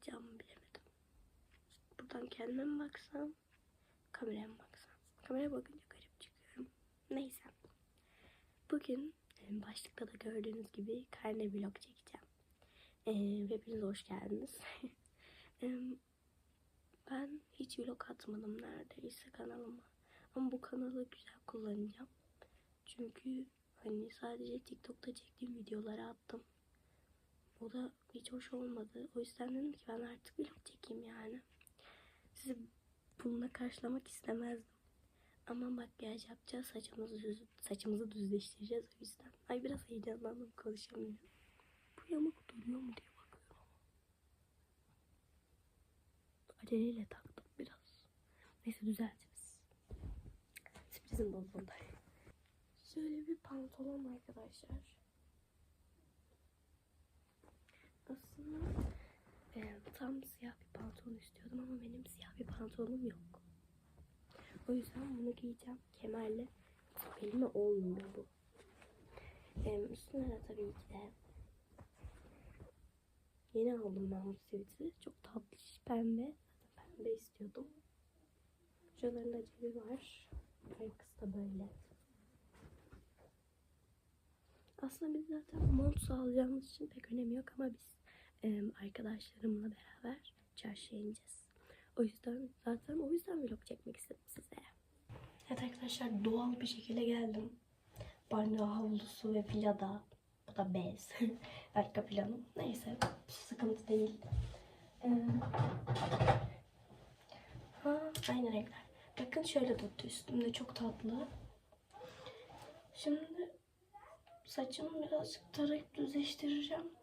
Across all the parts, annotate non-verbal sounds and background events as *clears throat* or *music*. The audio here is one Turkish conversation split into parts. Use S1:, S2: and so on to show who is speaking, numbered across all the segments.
S1: Bakacağımı bilemedim. Buradan kendime baksam? Kameraya mı baksam? Kameraya bakınca garip çıkıyorum. Neyse. Bugün e, başlıkta da gördüğünüz gibi karne vlog çekeceğim. Ee, hepiniz hoş geldiniz. *laughs* Ben hiç vlog atmadım neredeyse kanalıma. Ama bu kanalı güzel kullanacağım. Çünkü hani sadece TikTok'ta çektiğim videoları attım. O da hiç hoş olmadı. O yüzden dedim ki ben artık vlog çekeyim yani. Sizi bununla karşılamak istemezdim. Ama makyaj yapacağız. Saçımızı, saçımızı düzleştireceğiz o yüzden. Ay biraz heyecanlandım konuşamıyorum. Yamuk duruyor mu diye bakıyorum. Aceleyle taktım biraz. Neyse düzeltiriz. Sürprizim bozuldu. Şöyle bir pantolon arkadaşlar. Aslında e, tam siyah bir pantolon istiyordum ama benim siyah bir pantolonum yok. O yüzden bunu giyeceğim kemerle. Elime olmuyor bu. E, üstüne de tabii ki de yeni aldım ben bu siviti. Çok tatlı pembe. Zaten pembe istiyordum. Şuralarında cebi var. Arkası da böyle. Aslında biz zaten mont sağlayacağımız için pek önemi yok ama biz arkadaşlarımla beraber çarşıya ineceğiz. O yüzden zaten o yüzden vlog çekmek istedim size. Evet arkadaşlar doğal bir şekilde geldim. Banyo havlusu ve villada. Da bez. *laughs* Arka planım. Neyse sıkıntı değil. Ee, ha, aynı renkler. Bakın şöyle tuttu üstümde çok tatlı. Şimdi saçımı birazcık tarayıp düzleştireceğim.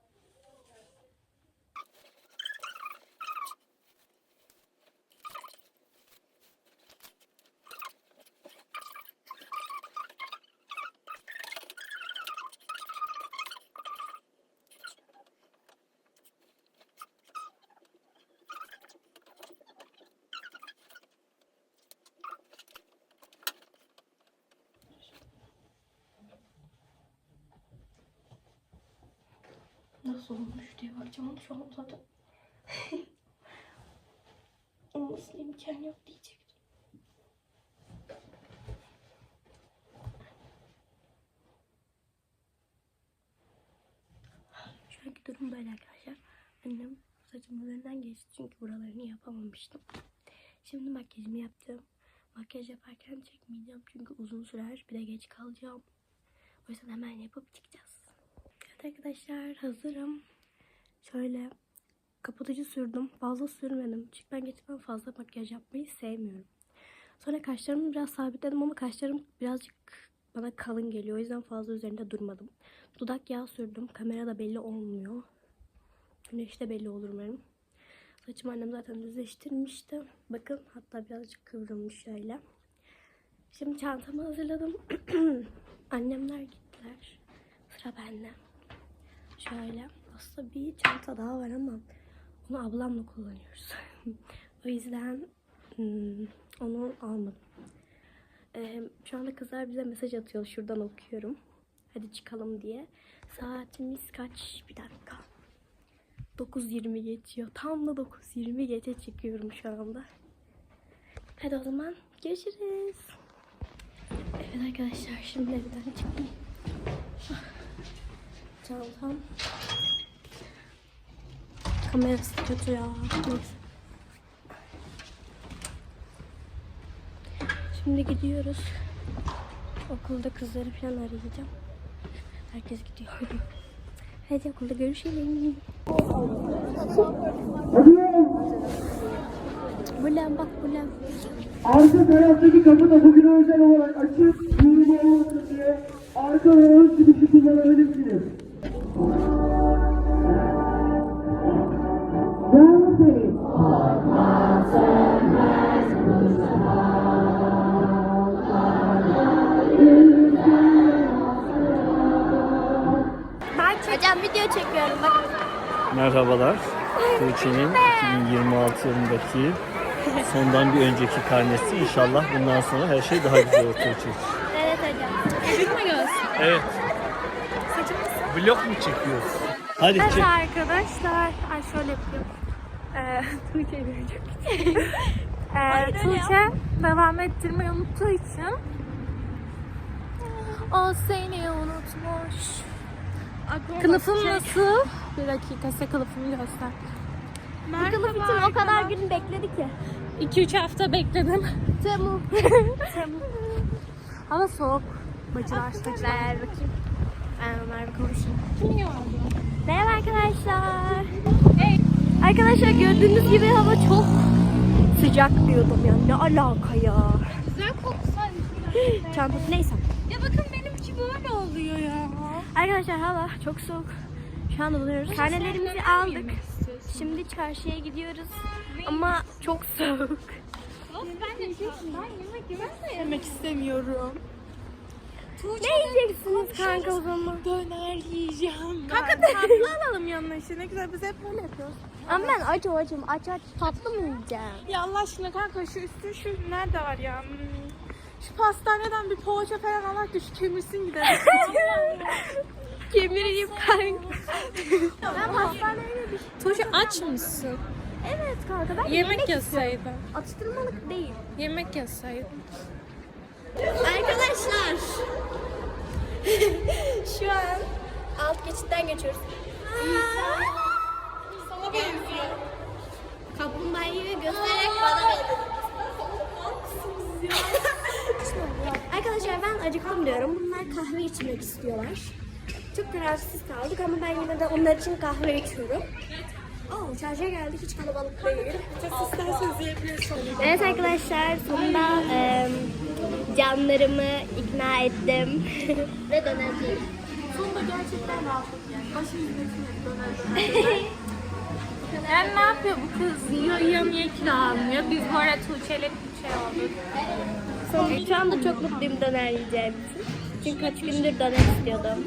S1: Nasıl olmuş diye bakacağım ama şu an zaten *laughs* olmasına imkan yok diyecektim. Şu anki durum böyle arkadaşlar. Annem saçımın üzerinden geçti çünkü buralarını yapamamıştım. Şimdi makyajımı yaptım. Makyaj yaparken çekmeyeceğim çünkü uzun sürer. Bir de geç kalacağım. O yüzden hemen yapıp çıkacağız. Evet arkadaşlar hazırım. Şöyle kapatıcı sürdüm. Fazla sürmedim. Çünkü ben gerçekten fazla makyaj yapmayı sevmiyorum. Sonra kaşlarımı biraz sabitledim ama kaşlarım birazcık bana kalın geliyor. O yüzden fazla üzerinde durmadım. Dudak yağı sürdüm. Kamerada belli olmuyor. Güneşte belli olur umarım. Saçımı annem zaten düzleştirmişti. Bakın hatta birazcık kıvrılmış şöyle. Şimdi çantamı hazırladım. *clears throat* Annemler gittiler. Sıra bende. Şöyle. Aslında bir çanta daha var ama onu ablamla kullanıyoruz. *laughs* o yüzden hmm, onu almadım. Şu anda kızlar bize mesaj atıyor. Şuradan okuyorum. Hadi çıkalım diye. Saatimiz kaç? Bir dakika. 9.20 geçiyor. Tam da 9.20 geçe çıkıyorum şu anda. Hadi o zaman görüşürüz. Evet arkadaşlar şimdi evden çıktım. Çantam. Kamerası kötü ya. Neyse. Şimdi gidiyoruz. Okulda kızları falan arayacağım. Herkes gidiyor. Hadi okulda görüşelim. Bulam bak bulam.
S2: Arka taraftaki kapı da bugün özel olarak açık, yürüme olmasın diye arka ve ön çıkışı kullanabilirsiniz.
S3: Merhabalar. Tuğçe'nin 2026 yılındaki sondan bir önceki karnesi. İnşallah bundan sonra her şey daha güzel olur Tuğçe için.
S1: Evet hocam.
S3: Evet. Vlog mu çekiyoruz? Hadi
S4: Evet
S3: çek.
S4: arkadaşlar. Ay şöyle yapayım. Ee, *laughs* Tuğçe'yi görecek. ee, Tuğçe devam ettirmeyi unuttuğu için o seni unutmuş. Kılıfım nasıl? Bir dakika size kılıfımı göster.
S1: Bu kılıf için o kadar gün bekledi ki.
S4: 2-3 hafta bekledim.
S1: Temu. *laughs*
S4: Hava soğuk. Bacılar.
S1: Ver bakayım. Ben Ömer'le konuşayım. Merhaba arkadaşlar. Arkadaşlar gördüğünüz gibi hava çok sıcak diyordum ya. Ne alaka ya?
S4: Güzel koksan.
S1: Çantası neyse.
S4: Ya bakın benimki böyle oluyor ya.
S1: Arkadaşlar hava çok soğuk. Şu anda buluyoruz. Karnelerimizi aldık. Şimdi çarşıya gidiyoruz. Ama çok soğuk.
S4: Ben yemek yemek istemiyorum.
S1: Ne yiyeceksiniz kanka o zaman?
S4: Döner yiyeceğim. Kanka tatlı alalım yanına işte. Ne güzel biz hep böyle yapıyoruz.
S1: Ama ben açım açım. Aç aç tatlı mı yiyeceğim?
S4: Ya Allah aşkına kanka şu üstü şu nerede var ya? Şu pastaneden bir poğaça falan alak da şu kemirsin gidelim.
S1: Kemireyim kanka. ben pastaneye bir
S4: Tuğçe aç mısın?
S1: Evet kanka ben
S4: Yemek yeseydin.
S1: atıştırmalık değil.
S4: Yemek yeseydin.
S1: Arkadaşlar. *laughs* Şu an alt geçitten geçiyoruz.
S4: Sana benziyor.
S1: Kaplumbağayı göstererek bana *laughs* Arkadaşlar ben acıktım diyorum. Bunlar kahve içmek istiyorlar. Çok kararsız kaldık ama ben yine de onlar için kahve içiyorum. Oo, çarşıya geldik hiç kalabalık değil.
S4: Çok isterseniz yiyebilirsiniz.
S1: Evet arkadaşlar sonunda em, canlarımı ikna ettim. *laughs* Ve döneceğim.
S4: Sonunda gerçekten rahatlık yani. Başımız döner *laughs* Yani ne yapıyor bu kız? Yiyor yiyemiyor kilo almıyor. Biz bu arada Tuğçe'yle bir şey olduk.
S1: Son, şu anda çok mutluyum döner yiyeceğim için. Çünkü kaç gündür döner istiyordum.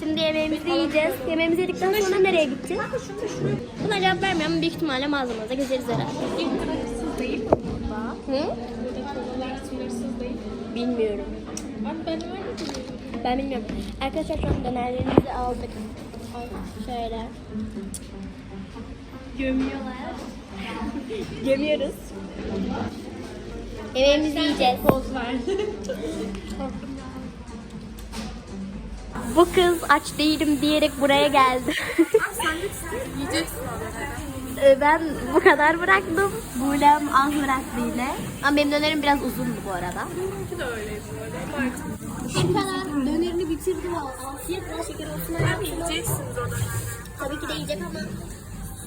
S1: Şimdi yemeğimizi yiyeceğiz. Yemeğimizi yedikten sonra nereye gideceğiz? Buna cevap vermiyorum büyük ihtimalle mağazamıza gezeriz herhalde.
S4: Sınırsız değil.
S1: Bilmiyorum.
S4: Ben.
S1: Ben bilmiyorum. Arkadaşlar şu an dönerlerimizi aldık. Şöyle. Gömüyorlar. *laughs* Gömüyoruz. Yemeğimizi yiyeceğiz. Bu kız aç değilim diyerek buraya geldi.
S4: Yiyeceksin.
S1: Ee, ben bu kadar bıraktım. Bulem az bıraktı yine. Ama benim dönerim biraz uzundu bu arada.
S4: Benimki de öyleydi bu arada. Abartma.
S1: Bu kadar dönerini bitirdi ve afiyetle şeker olsun.
S4: Abi yiyeceksiniz.
S1: Tabii ki de yiyecek ama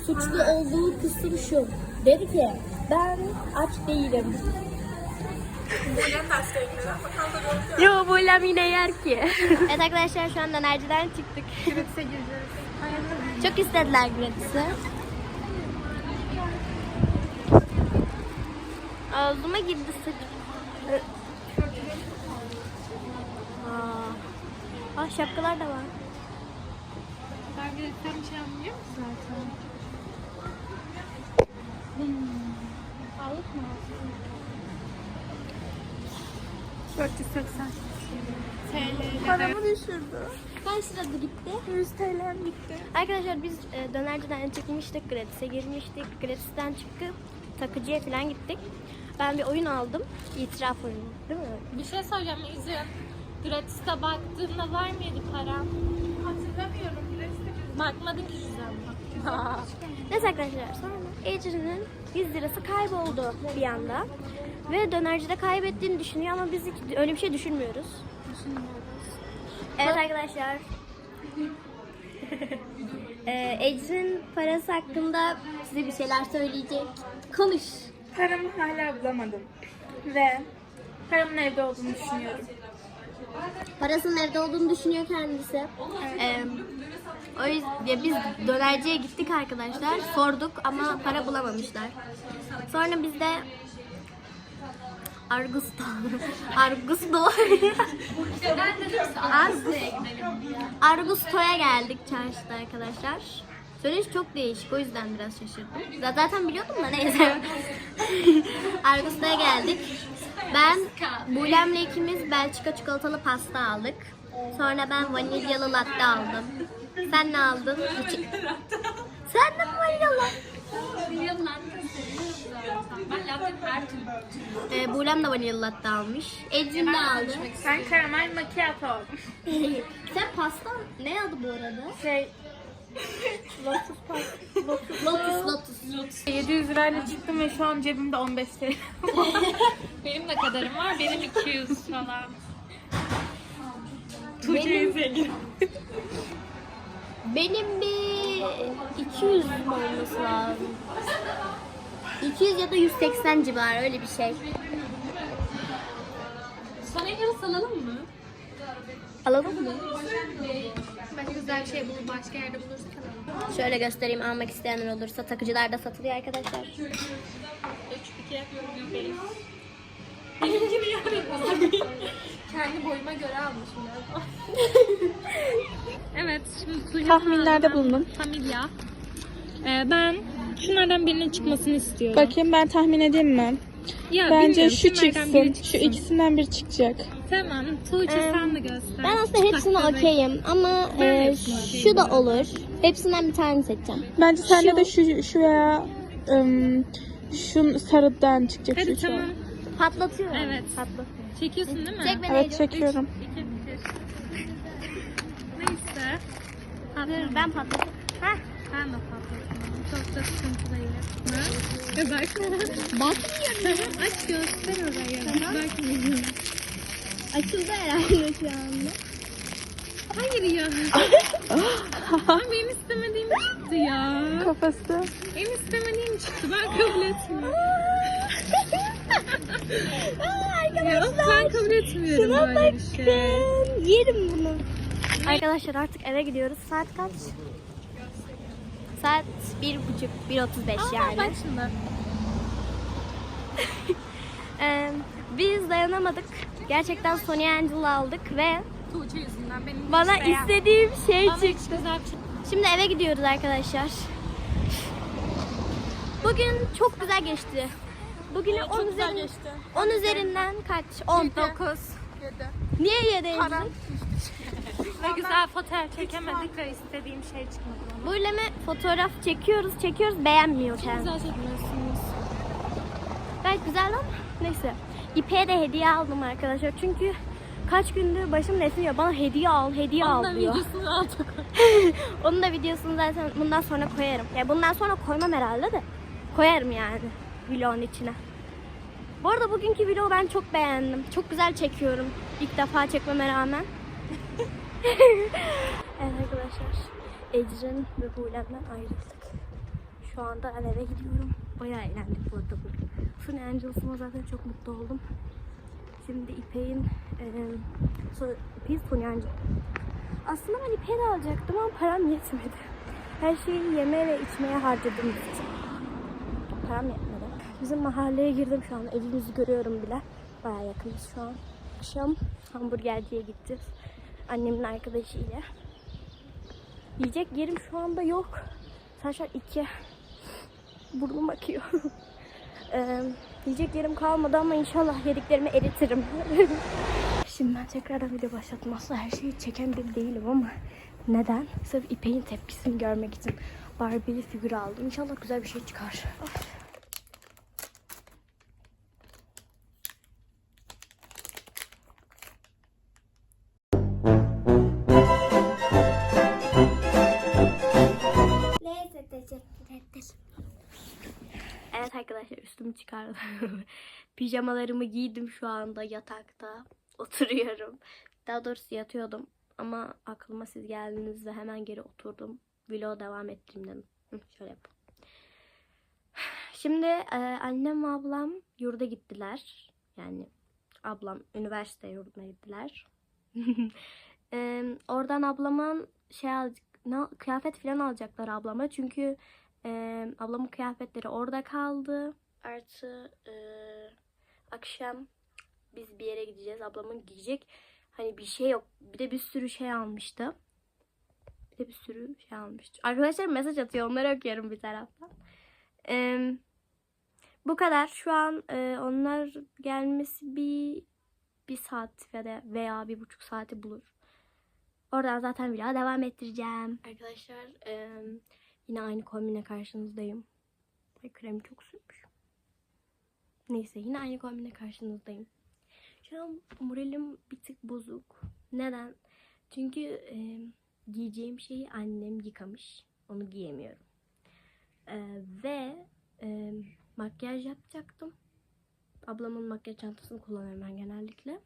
S1: suçlu olduğu kısım şu. Dedi ki ben aç değilim. Yo Bulem yine yer ki. evet arkadaşlar şu an dönerciden çıktık.
S4: Gratis'e gireceğiz.
S1: Çok istediler gratis'i. Ağzıma girdi sık. Aa. Aa şapkalar da var.
S4: Ben gratis'ten bir şey anlıyor musun zaten? Sağlık mı? 480 TL. Paramı düşürdü.
S1: Kaç lirada gitti?
S4: 100 TL'm gitti.
S1: Arkadaşlar biz e, dönerciden çıkmıştık, gratis'e girmiştik. Gratis'ten çıkıp takıcıya falan gittik. Ben bir oyun aldım. İtiraf oyunu. Değil mi?
S4: Bir şey söyleyeceğim İzin. Gratis'te baktığımda var mıydı param? Hatırlamıyorum. Gratis'te bakmadık ki yüzden.
S1: Neyse arkadaşlar sonra Ecrin'in 100 lirası kayboldu bir anda. Ve dönercide kaybettiğini düşünüyor ama biz hiç öyle bir şey düşünmüyoruz. Evet arkadaşlar. *laughs* ee, Ecrin parası hakkında size bir şeyler söyleyecek. Konuş.
S4: Paramı hala bulamadım. Ve paramın evde olduğunu düşünüyorum.
S1: Parasının evde olduğunu düşünüyor kendisi. Ee, o yüzden biz dönerciye gittik arkadaşlar. Sorduk ama para bulamamışlar. Sonra biz de Argusto. Argusto. Argus, Argusto'ya geldik çarşıda arkadaşlar. Söyleyiş çok değişik o yüzden biraz şaşırdım. Zaten biliyordum da neyse. *laughs* Argos'ta geldik. Ben Bulem'le ikimiz Belçika çikolatalı pasta aldık. Sonra ben vanilyalı latte aldım. Sen ne aldın? Sen de mi vanilyalı?
S4: Ben latte her türlü.
S1: Ee, Bulem de vanilyalı latte almış. Ecrin de aldı.
S4: Ben karamel macchiato. *laughs*
S1: Sen pasta ne adı bu arada?
S4: Şey, Lotus Park.
S1: Lotus Lotus.
S4: 700 lirayla çıktım ve şu an cebimde 15 TL. *laughs* benim de kadarım var. Benim 200 falan. Tuğçe'yi zengin.
S1: Benim bir 200 mi olması lazım? 200 ya da 180 civarı öyle bir şey.
S4: Sana yarısı alalım mı?
S1: Alalım mı?
S4: Başka güzel bir şey bulup başka yerde bulursak alalım.
S1: Şöyle göstereyim almak isteyenler olursa takıcılarda satılıyor arkadaşlar.
S4: 3 2 benim. Benim gibi yani. Kendi boyuma göre almışım ya. evet, şimdi
S5: Tahminlerde bulunun.
S4: Familya. Ee, ben şunlardan birinin çıkmasını istiyorum.
S5: Bakayım ben tahmin edeyim mi?
S4: ya,
S5: Bence
S4: bilmiyorum,
S5: şu
S4: şunlardan biri
S5: çıksın. Şu ikisinden biri çıkacak.
S4: Tamam, Tuğçe sen de göster.
S1: Ben aslında hepsine
S4: Çıplak bebek.
S1: okeyim ama
S4: Ben
S1: e,
S4: hepsine okeyim
S1: şu da
S4: bu
S1: olur. Hepsinden bir tane seçeceğim.
S5: Bence sende de şu şu veya ım, şu sarıdan çıkacak
S4: Hadi
S5: şu şu an.
S4: tamam.
S1: Patlatıyor.
S4: Evet.
S1: Patlatıyor.
S4: Çekiyorsun değil mi?
S1: Çek beni
S5: Evet çekiyorum.
S4: İki, bir. *laughs* Neyse.
S1: Dur, ben patlatayım. Heh.
S4: Ben de patlatıyorum. Çok da sıkıntı değil. Ha? Ya bakmıyorum. Tamam aç göster oraya. Bakmıyorum.
S1: Açıldı herhalde şu anda.
S4: Hayır ya. Ama benim istemediğim çıktı ya.
S5: Kafası.
S4: Benim istemediğim çıktı. Ben kabul etmiyorum. ben kabul etmiyorum böyle bir şey.
S1: Yerim bunu. Arkadaşlar artık eve gidiyoruz. Saat kaç? Saat bir buçuk, bir otuz beş yani.
S4: Bak şimdi. *laughs*
S1: Ee, biz dayanamadık. Gerçekten Sony Angel aldık ve
S4: Tuğçe yüzünden benim
S1: bana
S4: hiç beğen-
S1: istediğim şey
S4: Bana hiç
S1: çıktı.
S4: güzel bir şey.
S1: Şimdi eve gidiyoruz arkadaşlar. Bugün çok güzel geçti. Bugün 10 üzerinden, 10 üzerinden kaç? 10.
S4: 9.
S1: Niye 7
S4: Ve güzel fotoğraf çekemedik ve istediğim şey çıkmadı.
S1: mi fotoğraf çekiyoruz, çekiyoruz, beğenmiyor kendisi.
S4: Güzel çekmiyorsunuz.
S1: Gayet güzel ama neyse. İpek'e de hediye aldım arkadaşlar. Çünkü kaç gündür başım nesiniyor. Bana hediye al, hediye al
S4: Onunla
S1: diyor.
S4: videosunu aldık. *laughs*
S1: Onun da videosunu zaten bundan sonra koyarım. Ya bundan sonra koymam herhalde de. Koyarım yani vlogun içine. Bu arada bugünkü vlogu ben çok beğendim. Çok güzel çekiyorum. İlk defa çekmeme rağmen. *laughs* evet arkadaşlar. Ecrin ve Bulem'den ayrıldık. Şu anda ben eve gidiyorum. Bayağı eğlendik bu arada bugün. Sunny Angels'ıma zaten çok mutlu oldum. Şimdi İpek'in e, so, İpek'in Sunny Angel. Aslında ben İpek'e de alacaktım ama param yetmedi. Her şeyi yeme ve içmeye harcadım için. Param yetmedi. Bizim mahalleye girdim şu an. Evimizi görüyorum bile. Bayağı yakınız şu an. Akşam hamburgerciye gideceğiz. Annemin arkadaşıyla. Yiyecek yerim şu anda yok. An iki. Burnum akıyor. *laughs* Eee, yiyecek yerim kalmadı ama inşallah yediklerimi eritirim. *laughs* Şimdi ben tekrardan video başlattım. Her şeyi çeken bir değilim ama neden? Sırf İpek'in tepkisini görmek için Barbie'li figür aldım. İnşallah güzel bir şey çıkar. Neyse *laughs* Pijamalarımı giydim şu anda yatakta. Oturuyorum. Daha doğrusu yatıyordum. Ama aklıma siz geldiniz ve hemen geri oturdum. Vlog'a devam ettireyim dedim. Şöyle yap. Şimdi e, annem ve ablam yurda gittiler. Yani ablam üniversite yurduna gittiler. *laughs* E, oradan ablamın şey al, ne, kıyafet falan alacaklar ablama. Çünkü ee, ablamın kıyafetleri orada kaldı. Artı e, akşam biz bir yere gideceğiz. Ablamın giyecek hani bir şey yok. Bir de bir sürü şey almıştı. Bir de bir sürü şey almıştı. Arkadaşlar mesaj atıyor. Onları okuyorum bir taraftan. Ee, bu kadar. Şu an e, onlar gelmesi bir bir saat ya da veya bir buçuk saati bulur. Oradan zaten vloga devam ettireceğim. Arkadaşlar e, yine aynı kombine karşınızdayım. Ay kremi çok sürmüş. Neyse yine aynı kombine karşınızdayım. Şu an moralim bir tık bozuk. Neden? Çünkü e, giyeceğim şeyi annem yıkamış. Onu giyemiyorum. E, ve e, makyaj yapacaktım. Ablamın makyaj çantasını kullanıyorum ben genellikle.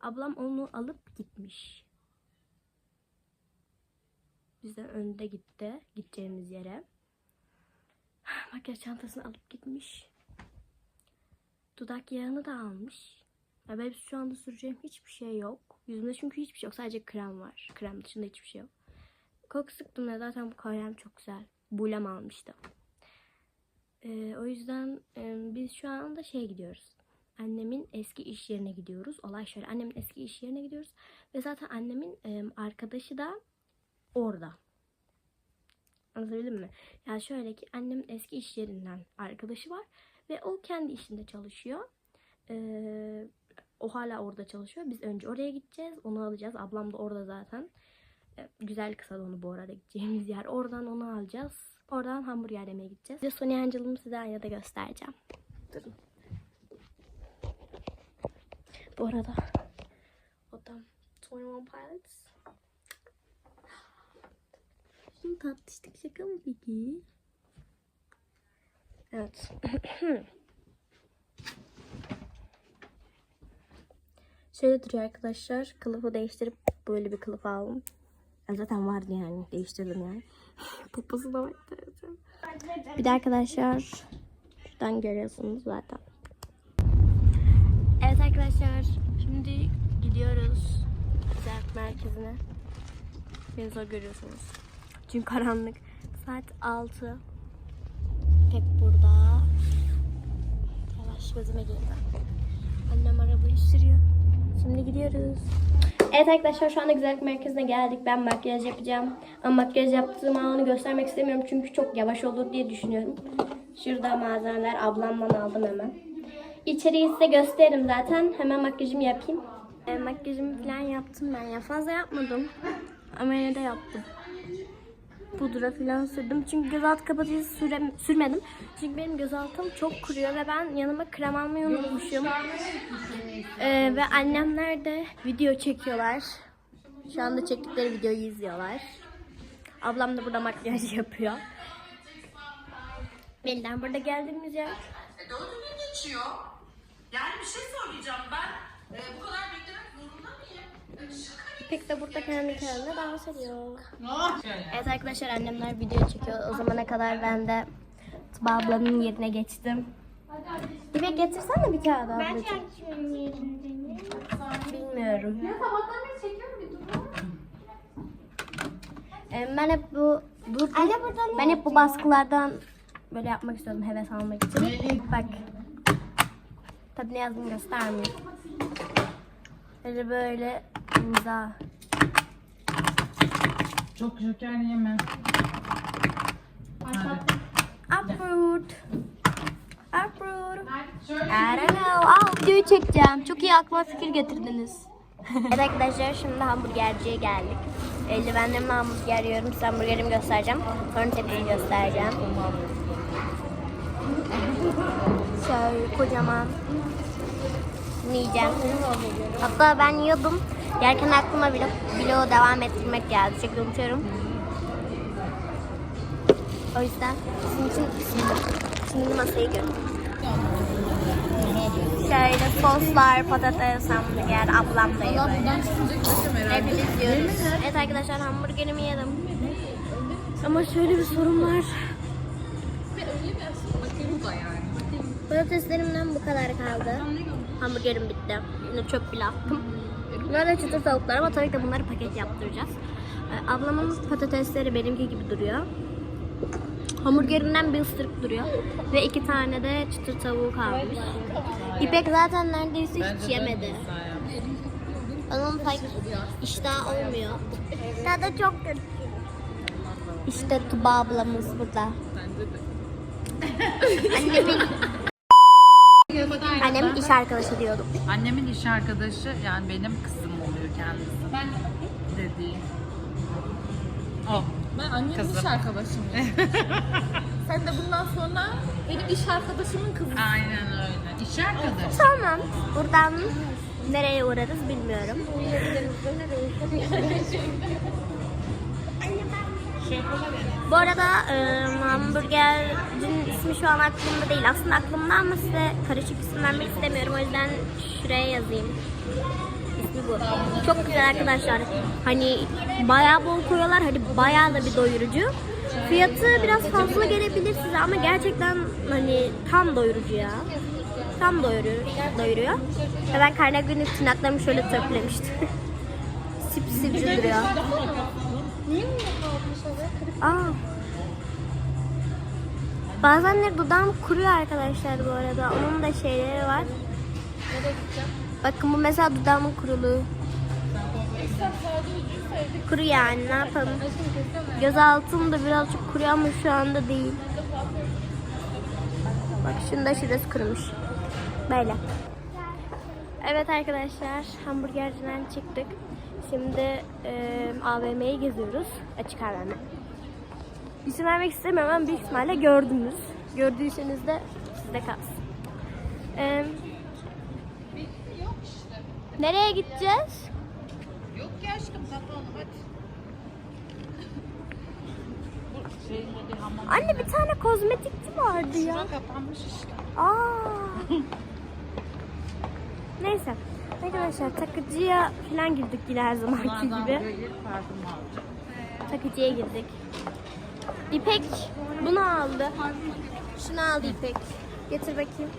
S1: Ablam onu alıp gitmiş. Bizden önde gitti. Gideceğimiz yere. *sighs* Makyaj çantasını alıp gitmiş. Dudak yağını da almış. Ya benim şu anda süreceğim hiçbir şey yok. Yüzümde çünkü hiçbir şey yok. Sadece krem var. Krem dışında hiçbir şey yok. Koku sıktım da zaten bu krem çok güzel. Bulem almıştım. Ee, o yüzden e, biz şu anda şey gidiyoruz. Annemin eski iş yerine gidiyoruz. Olay şöyle. Annemin eski iş yerine gidiyoruz. Ve zaten annemin e, arkadaşı da orada. Anlatabildim mi? Yani şöyle ki annemin eski iş yerinden arkadaşı var. Ve o kendi işinde çalışıyor. Ee, o hala orada çalışıyor. Biz önce oraya gideceğiz. Onu alacağız. Ablam da orada zaten. Ee, güzel kısa onu bu arada gideceğimiz yer. Oradan onu alacağız. Oradan hamburger yemeye gideceğiz. De Sony Angel'ımı size aynada göstereceğim. Durun. Bu arada odam 21 Pilots. Şimdi tatlıştık şaka mı peki? Evet. *clears throat* Şöyle duruyor arkadaşlar. Kılıfı değiştirip böyle bir kılıf aldım. Zaten vardı yani. Değiştirdim yani. *laughs* Poposu da var. Bir de arkadaşlar şuradan görüyorsunuz zaten. Evet arkadaşlar. Şimdi gidiyoruz. Zerk merkezine. Beni zor görüyorsunuz. Çünkü karanlık. Saat 6. Pek burada. Yavaş gözüme girdi. Annem arabayı sürüyor. Şimdi gidiyoruz. Evet arkadaşlar şu anda güzellik merkezine geldik. Ben makyaj yapacağım. Ama makyaj yaptığım anı göstermek istemiyorum. Çünkü çok yavaş olur diye düşünüyorum. Şurada malzemeler ablamdan aldım hemen. İçeriği size gösteririm zaten. Hemen makyajımı yapayım. E, makyajımı falan yaptım ben ya. Fazla yapmadım. Ama yine de yaptım. Pudra falan sürdüm. Çünkü gözaltı kapatıcısı süre, sürmedim. Çünkü benim gözaltım çok kuruyor ve ben yanıma krem almayı unutmuşum. Ee, ve annemler de video çekiyorlar. Şu anda çektikleri videoyu izliyorlar. Ablam da burada makyaj yapıyor. Benden burada geldiğimiz yer.
S6: E, Dördü gün geçiyor. Yani bir şey söyleyeceğim ben. e, bu kadar beklemek zorunda mıyım? E, Şaka
S1: İpek de burada kendi kendine dans ediyor. Evet arkadaşlar annemler video çekiyor. O zamana kadar ben de Tuba ablanın yerine geçtim. İpek getirsene bir kağıt ablacığım. Bilmiyorum. Ee, Ben hep bu, bu ben hep bu baskılardan böyle yapmak istiyordum heves almak için. Bak. Tabii ne yazdığını göstermiyor. Böyle böyle imza.
S7: Çok şeker yeme.
S1: Approved. Approved. I don't know. Aa, videoyu çekeceğim. Çok iyi aklıma fikir getirdiniz. evet *laughs* arkadaşlar şimdi hamburgerciye geldik. Eldivenlerimle hamburger yiyorum. Size hamburgerimi göstereceğim. Sonra tepsimi göstereceğim. Şöyle kocaman. Yiyeceğim. Hatta ben yiyordum. Yerken aklıma vlog, vlogu devam ettirmek geldi. Çünkü unutuyorum. O yüzden sizin için şimdi masayı görün. Şöyle soslar, patates, hamburger, ablam da yiyor. Hepimiz yiyoruz. Evet arkadaşlar hamburgerimi yedim. Ama şöyle bir sorun var. Patateslerimden bu kadar kaldı. Hamburgerim bitti. Yine çöp bile attım. Bunlar da çıtır tavuklar ama tabii ki bunları paket yaptıracağız. Ee, Ablamın patatesleri benimki gibi duruyor. Hamburgerinden bir ısırık duruyor. Ve iki tane de çıtır tavuğu kalmış. İpek zaten neredeyse hiç yemedi. Onun pek iştah olmuyor. Tadı çok kötü. İşte Tuba ablamız burada. Annemin Annemin iş arkadaşı diyordum.
S6: Annemin iş arkadaşı yani benim kızım oluyor kendisi. Ben dediği. O.
S4: Ben annemin
S6: Kızım.
S4: iş arkadaşım. *laughs* Sen de bundan sonra benim iş arkadaşımın kızı.
S6: Aynen öyle. İş arkadaşı.
S1: Tamam. Buradan nereye uğrarız bilmiyorum. *laughs* Bu arada e, hamburgerin ismi şu an aklımda değil. Aslında aklımda ama size karışık isim vermek istemiyorum. O yüzden şuraya yazayım. İsmi bu. Çok güzel arkadaşlar. Hani bayağı bol koyuyorlar. Hani bayağı da bir doyurucu. Fiyatı biraz fazla gelebilir size ama gerçekten hani tam doyurucu ya. Tam doyuruyor. doyuruyor. Ve ben kaynak günü tırnaklarımı şöyle törpülemiştim. *laughs* Sipsivri duruyor. Aa. Bazenleri dudağım kuruyor arkadaşlar bu arada. Onun da şeyleri var. Bakın bu mesela dudağımın kuruluğu. Kuru yani ne yapalım. Göz altım da birazcık kuruyor ama şu anda değil. Bak şunda şurası kurumuş. Böyle. Evet arkadaşlar hamburgerciden çıktık. Şimdi e, AVM'yi geziyoruz. Açık AVM. İsim vermek istemiyorum ama büyük ihtimalle gördünüz. Gördüyseniz de sizde kalsın. E, nereye gideceğiz?
S6: Yok ya aşkım kapalı hadi. Bu şey.
S1: Anne bir tane kozmetikçi vardı ya.
S6: Şura kapanmış işte.
S1: Aa. *laughs* Neyse. Arkadaşlar takıcıya falan girdik yine her zamanki gibi. Takıcıya girdik. İpek bunu aldı. Şunu aldı İpek. Getir bakayım.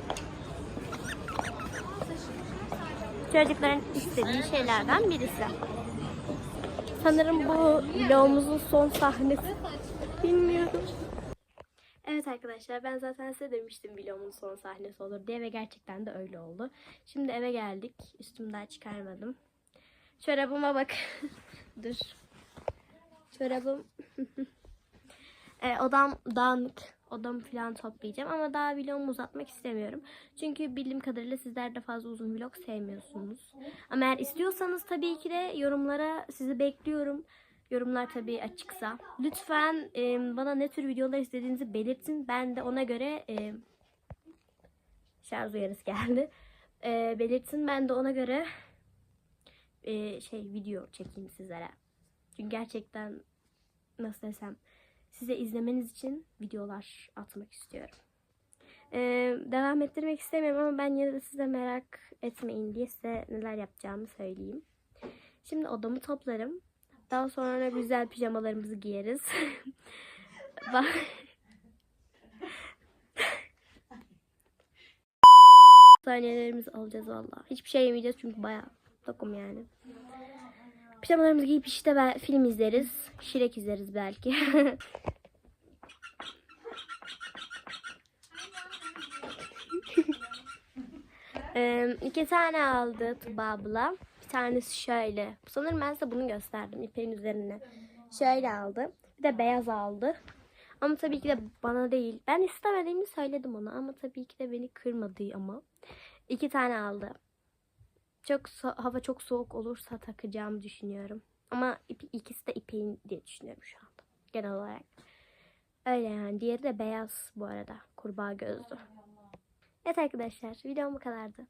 S1: Çocukların istediği şeylerden birisi. Sanırım bu vlogumuzun son sahnesi. Bilmiyorum. Arkadaşlar ben zaten size demiştim vlogumun son sahnesi olur diye ve gerçekten de öyle oldu. Şimdi eve geldik. Üstümden çıkarmadım. Çorabıma bak. *laughs* Dur. Çorabım. *laughs* e, odam dağınık. Odamı falan toplayacağım ama daha vlogumu uzatmak istemiyorum. Çünkü bildiğim kadarıyla sizler de fazla uzun vlog sevmiyorsunuz. Ama eğer istiyorsanız tabii ki de yorumlara sizi bekliyorum. Yorumlar tabii açıksa. Lütfen e, bana ne tür videolar istediğinizi belirtin. Ben de ona göre e, şarj uyarısı geldi. *laughs* E, belirtin ben de ona göre e, şey video çekeyim sizlere. Çünkü gerçekten nasıl desem size izlemeniz için videolar atmak istiyorum. Ee, devam ettirmek istemiyorum ama ben yine de size merak etmeyin diye size neler yapacağımı söyleyeyim. Şimdi odamı toplarım. Daha sonra güzel pijamalarımızı giyeriz. *laughs* Saniyelerimizi alacağız valla. Hiçbir şey yemeyeceğiz çünkü bayağı tokum yani. Pijamalarımızı giyip işte film izleriz. Şirek izleriz belki. *laughs* Ee, iki tane aldı Tuba abla. Tanesi şöyle. Sanırım ben size bunu gösterdim ipeğin üzerine. Şöyle aldı. Bir de beyaz aldı. Ama tabii ki de bana değil. Ben istemediğimi söyledim ona ama tabii ki de beni kırmadı ama. İki tane aldı. Çok so- hava çok soğuk olursa takacağımı düşünüyorum. Ama ikisi de ipeğin diye düşünüyorum şu anda. Genel olarak. Öyle yani. Diğeri de beyaz bu arada. Kurbağa gözlü. Evet arkadaşlar videom bu kadardı.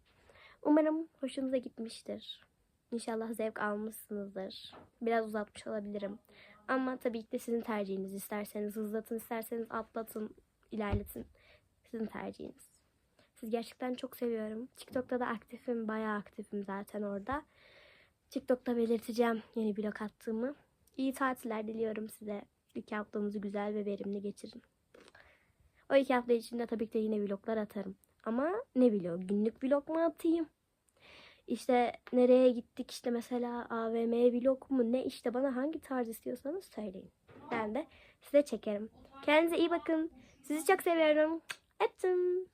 S1: Umarım hoşunuza gitmiştir. İnşallah zevk almışsınızdır. Biraz uzatmış olabilirim. Ama tabii ki de sizin tercihiniz. İsterseniz hızlatın, isterseniz atlatın, ilerletin. Sizin tercihiniz. Sizi gerçekten çok seviyorum. TikTok'ta da aktifim. Bayağı aktifim zaten orada. TikTok'ta belirteceğim yeni vlog attığımı. İyi tatiller diliyorum size. İki haftanızı güzel ve verimli geçirin. O iki hafta içinde tabii ki de yine vloglar atarım. Ama ne vlog? Günlük vlog mu atayım? İşte nereye gittik işte mesela AVM vlog mu ne işte bana hangi tarz istiyorsanız söyleyin. Ben de size çekerim. Kendinize iyi bakın. Sizi çok seviyorum. Öptüm.